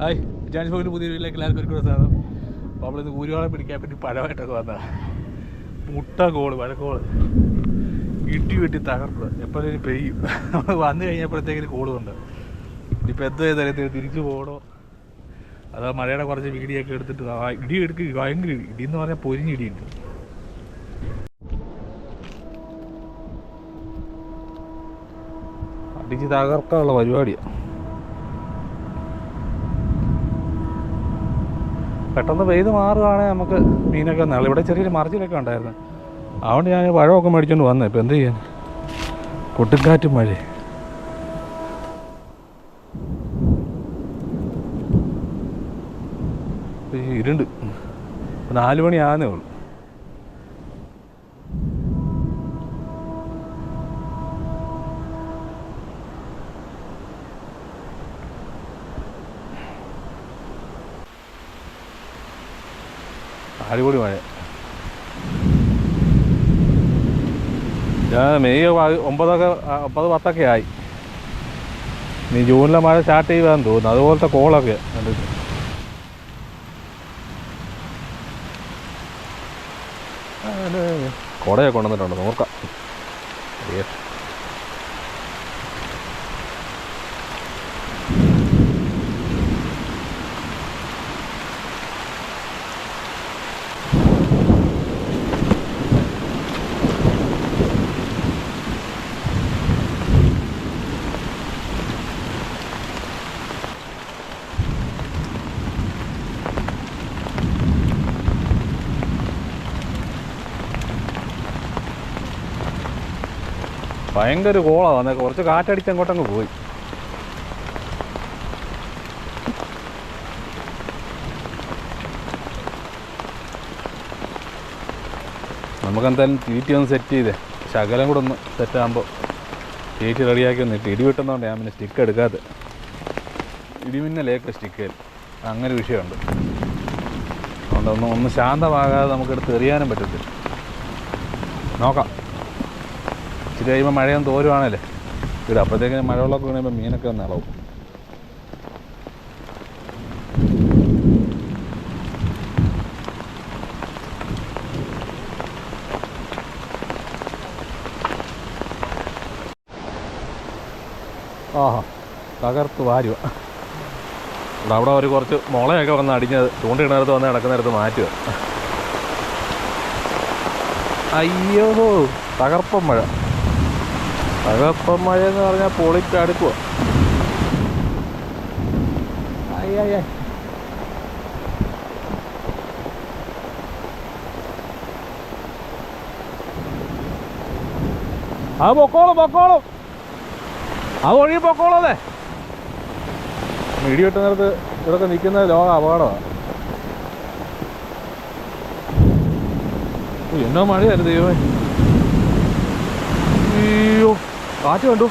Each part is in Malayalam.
ഹായ് ജാൻസ് പോയിന്റ് പുതിയ വീട്ടിലേക്ക് എല്ലാവർക്കും ഒരു കൂടെ സാധനം അപ്പോൾ നമ്മളിന്ന് ഊരുവാളെ പിടിക്കാൻ പറ്റി പഴമായിട്ടൊക്കെ വന്നതാണ് മുട്ട കോൾ വഴക്കോൾ ഇട്ടി വെട്ടി തകർപ്പ് എപ്പോഴും പെയ്യും. നമ്മൾ വന്നു കഴിഞ്ഞപ്പോഴത്തേക്കിന് കോൾ ഉണ്ട് ഇനിയിപ്പോൾ എന്ത് ചെയ്താലും തിരിച്ചു പോകണോ? അതോ മഴയുടെ കുറച്ച് വീടിയൊക്കെ എടുത്തിട്ട് ഇടി എടുക്ക് ഭയങ്കര ഇടി. ഇടി എന്ന് പറഞ്ഞാൽ പൊരിഞ്ഞിടിയുണ്ട് അടിച്ച് തകർക്കാനുള്ള പരിപാടിയാണ് പെട്ടെന്ന് പെയ്ത് മാറുകയാണെങ്കിൽ നമുക്ക് മീനൊക്കെ നല്ല ഇവിടെ ചെറിയൊരു മറിച്ചിലൊക്കെ ഉണ്ടായിരുന്നു. അതുകൊണ്ട് ഞാൻ പഴമൊക്കെ മേടിച്ചുകൊണ്ട് വന്നേ. ഇപ്പം എന്ത് ചെയ്യാൻ? കൊടുങ്കാറ്റും മഴ ഇരുണ്ട്. നാല് മണി ആകുന്നേ ഉള്ളൂ. അടിപൊളി മഴ ഞാൻ മെയ് ഒമ്പതൊക്കെ ഒമ്പത് പത്തൊക്കെ ആയി. ഇനി ജൂണിലെ മഴ സ്റ്റാർട്ട് ചെയ്യുവാന്ന് തോന്നുന്നു. അതുപോലത്തെ കോളൊക്കെ കണ്ടിട്ട് കുടയൊക്കെ കൊണ്ടുവന്നിട്ടുണ്ട്. നോക്കാം. ഭയങ്കര കോളാണ് വന്നേ. കുറച്ച് കാറ്റടിച്ച് അങ്ങോട്ടങ്ങ് പോയി. നമുക്ക് എന്തായാലും തീറ്റി ഒന്ന് സെറ്റ് ചെയ്തേ. ശകലം കൂടെ ഒന്ന് സെറ്റ് ആകുമ്പോൾ തീറ്റി റെഡിയാക്കി ഒന്ന് ഇട്ട്. ഇടി വെട്ടുന്നതുകൊണ്ട് ഞാൻ പിന്നെ സ്റ്റിക്ക് എടുക്കാതെ. ഇടിമിന്നലേക്ക് സ്റ്റിക്ക് അങ്ങനെ വിഷയമുണ്ട്. അതുകൊണ്ട് ഒന്ന് ഒന്ന് ശാന്തമാകാതെ നമുക്കെടുത്ത് എറിയാനും പറ്റത്തില്ല. നോക്കാം. ഇച്ചിരി കഴിയുമ്പോൾ മഴയൊന്നും തോരുവാണല്ലേ? ഇവിടെ അപ്പോഴത്തേക്ക് മഴവെള്ളമൊക്കെ വീണുമ്പോൾ മീനൊക്കെ ഒന്ന് ഇളവും. ആഹാ തകർത്ത് വാരുക ഇവിടെ അവിടെ ഒരു കുറച്ച് മുളയൊക്കെ വന്ന് അടിഞ്ഞത് ചൂണ്ടിടുന്നിടത്ത് വന്ന് കിടക്കുന്നിടത്ത് മാറ്റുക അയ്യോ തകർപ്പം മഴ. തകർപ്പൻ മഴ എന്ന് പറഞ്ഞാൽ പൊളിച്ച് അടുക്കുക ആ അത് പൊക്കോളും പൊക്കോളും. അത് പൊക്കോളും അതെ ഇടി വെട്ടുന്നിടത്ത് ഇതൊക്കെ നിൽക്കുന്ന ലോക അപകടമാണ് എന്നോ മഴയായിരുന്നു ദൈവമേ. അയ്യോ. കാറ്റ് കണ്ടു.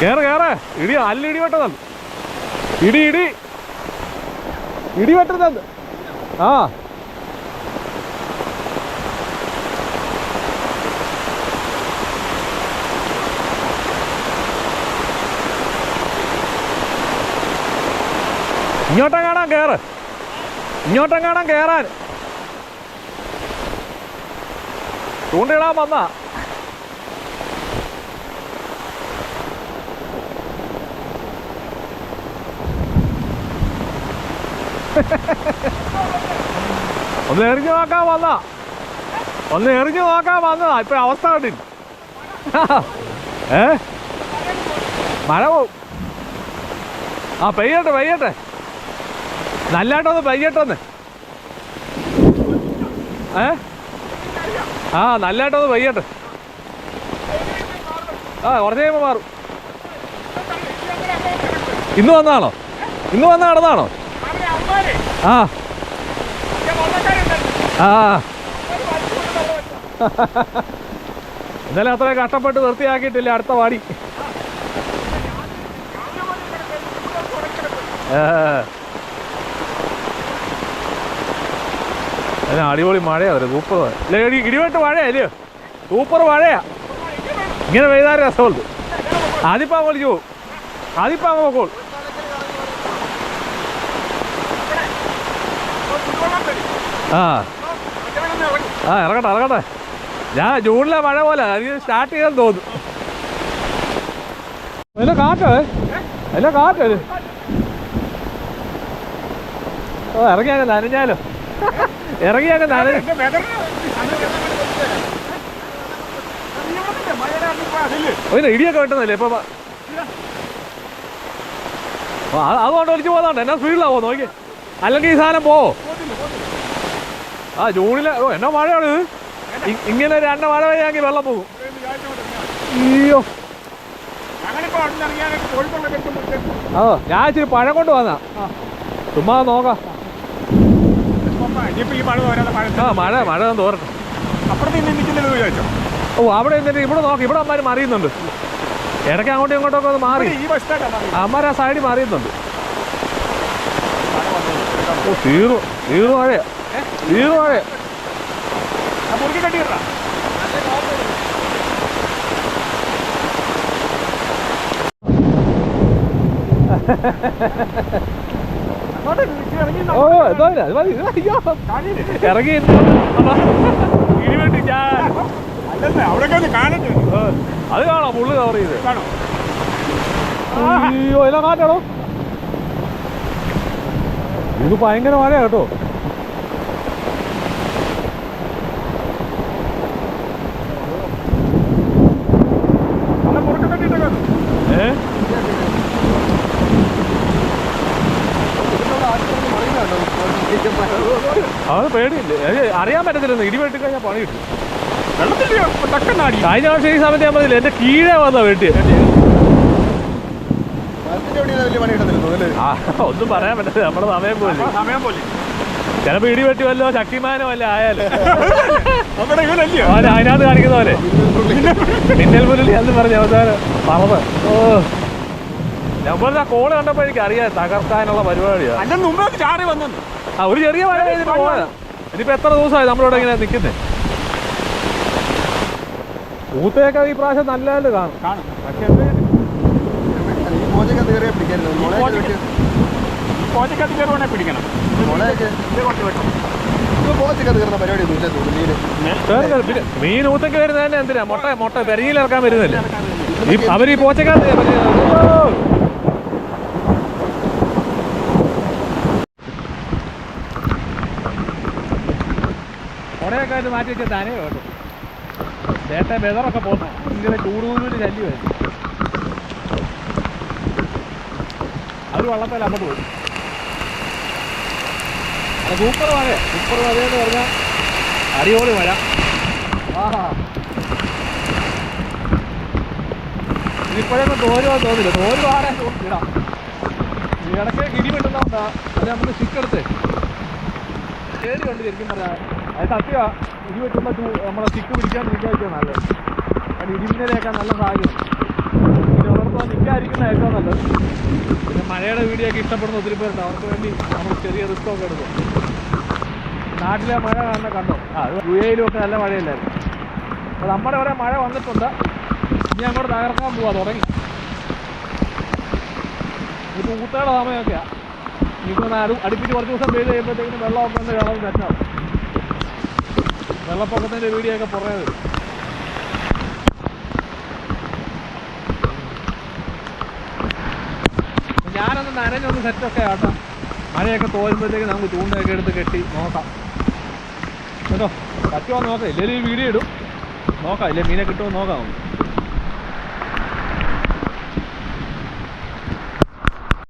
കേറ് കേറ്. ഇടി അല്ല ഇടി വെട്ടതാണ് ഇടി ഇടി. ഇടി വെട്ടുന്നത്. ആ. ഇങ്ങോട്ടും കാണാൻ ഇങ്ങോട്ടെങ്ങാടാൻ കയറാൻ ചൂണ്ടിടാൻ വന്ന. ഒന്ന് എറിഞ്ഞു നോക്കാൻ വന്ന. ഒന്ന് എറിഞ്ഞു നോക്കാൻ വന്നതാ ഇപ്പൊ അവസ്ഥ കണ്ടില്ല ഏ? മഴ പോവും ആ പെയ്യട്ടെ പെയ്യട്ടെ. നല്ലായിട്ടൊന്ന് പെയ്യട്ടെന്ന് ഏ? ആ നല്ലായിട്ടൊന്ന് പെയ്യട്ടെ ആ കുറച്ച് കഴിയുമ്പോൾ മാറും. ഇന്ന് വന്നതാണോ? ഇന്ന് വന്ന നടന്നാണോ ആ. എന്നാലും അത്ര കഷ്ടപ്പെട്ട് വൃത്തിയാക്കിയിട്ടില്ല അടുത്ത വാടി ഏ. അതിന് അടിപൊളി മഴയാ അതെ സൂപ്പർ മഴ. ഇടിവെട്ട് മഴയാ അല്ലയോ സൂപ്പർ മഴയാ. ഇങ്ങനെ പെയ്താൽ രസമുണ്ട്. ആദ്യപ്പാ വിളിച്ചു ആദ്യപ്പാ നോക്കോൾ ആ. ആ ഇറങ്ങട്ടെ ഇറങ്ങട്ടെ. ഞാൻ ജൂണിലെ മഴ പോലെ എനിക്ക് സ്റ്റാർട്ട് ചെയ്യാൻ തോന്നുന്നു. അതിലെ കാട്ട് അതിലെ കാട്ട് ഓ ഇറങ്ങിയാലോ നനഞ്ഞാലോ? പിന്നെ ഇടിയൊക്കെ വെട്ടുന്നല്ലേ ഇപ്പൊ പ- അതുകൊണ്ട് ഒലിച്ചു പോകുന്നുണ്ട് എന്നാ സ്പീഡിലാ പോ നോക്കി അല്ലെങ്കിൽ ഈ സാധനം പോവോ? ആ ജൂണിലെ ഓ എന്നാ മഴയാണ്? ഇങ്ങനെ ഒരു എണ്ണ മഴ പെയ്യാങ്കിൽ വെള്ളം പോകും. അയ്യോ. ആ ഞാൻ ഇച്ചിരി പഴം കൊണ്ട് വന്നാ ചുമ്മാ നോക്കാം ഇനിയിപ്പോ ഈ മഴ തോരാതെ മഴ ആ മഴ മഴ തോരട്ടെ. ഓ അവിടെ എന്നിട്ട് ഇവിടെ നോക്കി. ഇവിടെ അമ്മമാർ മറിയുന്നുണ്ട്. ഇടയ്ക്ക് അങ്ങോട്ടും ഇങ്ങോട്ടൊക്കെ ഒന്ന് മാറി. അമ്മമാർ ആ സൈഡിൽ മാറിയുന്നുണ്ട്. ഓ തീർന്നു. തീർന്നു മഴയാ തീർന്നു മഴയാ കെട്ടിയിട്ടാ ഓ എന്തോ മതി ഇറങ്ങി ഇടിവെട്ടി ഞാൻ. അത് കാണാം പുള്ളി കവർ ചെയ്ത്. അയ്യോ എല്ലാം കാറ്റാണോ ഇത് ഭയങ്കര മഴ കേട്ടോ നല്ല മുറുക്കി കെട്ടിയിട്ടൊക്കെ ഏ അത് പേടിയില്ല? അറിയാൻ പറ്റത്തില്ലെന്ന്. ഇടി വെട്ടി കഴിഞ്ഞാൽ പണി കിട്ടും. വെള്ളത്തിൽ ടക്കന്നാടി കഴിഞ്ഞ വർഷം ഈ സമയത്ത് ഞാൻ പറഞ്ഞില്ല എന്റെ കീഴേ വന്ന വെട്ടി. ഒന്നും പറയാൻ പറ്റില്ല നമ്മുടെ സമയം പോലെ സമയം പോലെ ചിലപ്പോ ഇടി വെട്ടി വല്ലോ ശക്തിമാനോ വല്ല ആയാലും. അതിനകത്ത് കാണിക്കുന്ന പോലെ. മിന്നൽ മുരളി എന്ന് പറഞ്ഞ അവസാനം പറന്ന്. ഓ. നമ്മളാ കോൾ കണ്ടപ്പോ എനിക്ക് അറിയാം തകർക്കാനുള്ള പരിപാടിയാണ് ആ ഒരു ചെറിയ മഴ പെയ്തിട്ട് പോയതാ. ഇനിയിപ്പോ എത്ര ദിവസമായി നമ്മളിവിടെ ഇങ്ങനെ നിൽക്കുന്നത് ഊത്തയൊക്കെ ഈ പ്രാവശ്യം നല്ലതായിട്ട് കാണും. കാണും. പക്ഷെ മീൻ ഊത്തക്ക് വരുന്നതന്നെ എന്തിനാ? മുട്ട മുട്ട പെരയിലിറക്കാൻ വരുന്നില്ലേ അവർ ഈ പോച്ചക്കാത്ത കുടയൊക്കെ ആയിട്ട് മാറ്റി വെച്ച തനേ കേട്ടോ ചേട്ട ബെതറൊക്കെ പോന്നു. ഇങ്ങനെ ചൂടുകൂലൂര് ശല്യമായിരുന്നു അവർ വള്ളത്തേൽ അങ്ങോട്ട് പോയി. സൂപ്പർ മഴ സൂപ്പർ മഴയെന്ന് പറഞ്ഞാൽ അടിപൊളി മഴ. ഇപ്പോഴൊന്നും തോരുവാൻ തോന്നില്ല. തോരുവാണെ ഇടാം ഇടയ്ക്ക് ഇടി വെട്ടുന്നോണ്ടാ അത് നമുക്ക് സ്റ്റിക്കെടുത്ത് കൊണ്ട് ശരിക്കും പറഞ്ഞാൽ അത് സത്യ. ഇടി വെട്ടുമ്പോൾ നമ്മളെ തിക്ക് പിടിക്കാൻ നിൽക്കാതിരിക്കും നല്ലത്. കാരണം ഇടിമിന്നലേക്കാൻ നല്ല സാഹചര്യം പിന്നെ ഉണർത്താൻ നിൽക്കാതിരിക്കുന്ന ഏറ്റവും നല്ലത്. പിന്നെ മഴയുടെ വീഡിയോ ഒക്കെ ഇഷ്ടപ്പെടുന്ന ഒത്തിരി പേരുണ്ട്. അവർക്ക് വേണ്ടി നമ്മൾ ചെറിയ റിസ്ക് ഒക്കെ എടുക്കും. നാട്ടിലെ മഴ കാണുന്ന കണ്ടോ? യു ഒക്കെ നല്ല മഴയില്ലായിരുന്നു. അപ്പോൾ നമ്മുടെ ഇവിടെ മഴ വന്നിട്ടുണ്ട്. ഇനി അങ്ങോട്ട് തകർക്കാൻ പോവാ തുടങ്ങി. ഇപ്പോൾ ഊട്ടയുടെ സമയമൊക്കെയാ. ഇപ്പൊ അടു അടുപ്പിച്ച് കുറച്ച് ദിവസം പെയ്ത് കഴിയുമ്പോഴത്തേക്കിനും വെള്ളമൊക്കെ ഒന്ന് കിളവ് തെറ്റാവും വെള്ളപ്പൊക്കത്തിന്റെ വീഡിയോ ഒക്കെ പുറകെ വരും. ഞാനൊന്ന് നനഞ്ഞൊന്ന് സെറ്റൊക്കെ ആട്ടാം. മഴയൊക്കെ തോരുമ്പോഴത്തേക്ക് നമുക്ക് ചൂണ്ടയൊക്കെ എടുത്ത് കെട്ടി നോക്കാം. കേട്ടോ? പറ്റുമോ നോക്കാം. ഇല്ലെങ്കിൽ വീഡിയോ ഇടും. നോക്കാം. ഇല്ലേ മീനെ കിട്ടുമോ നോക്കാം നമുക്ക്.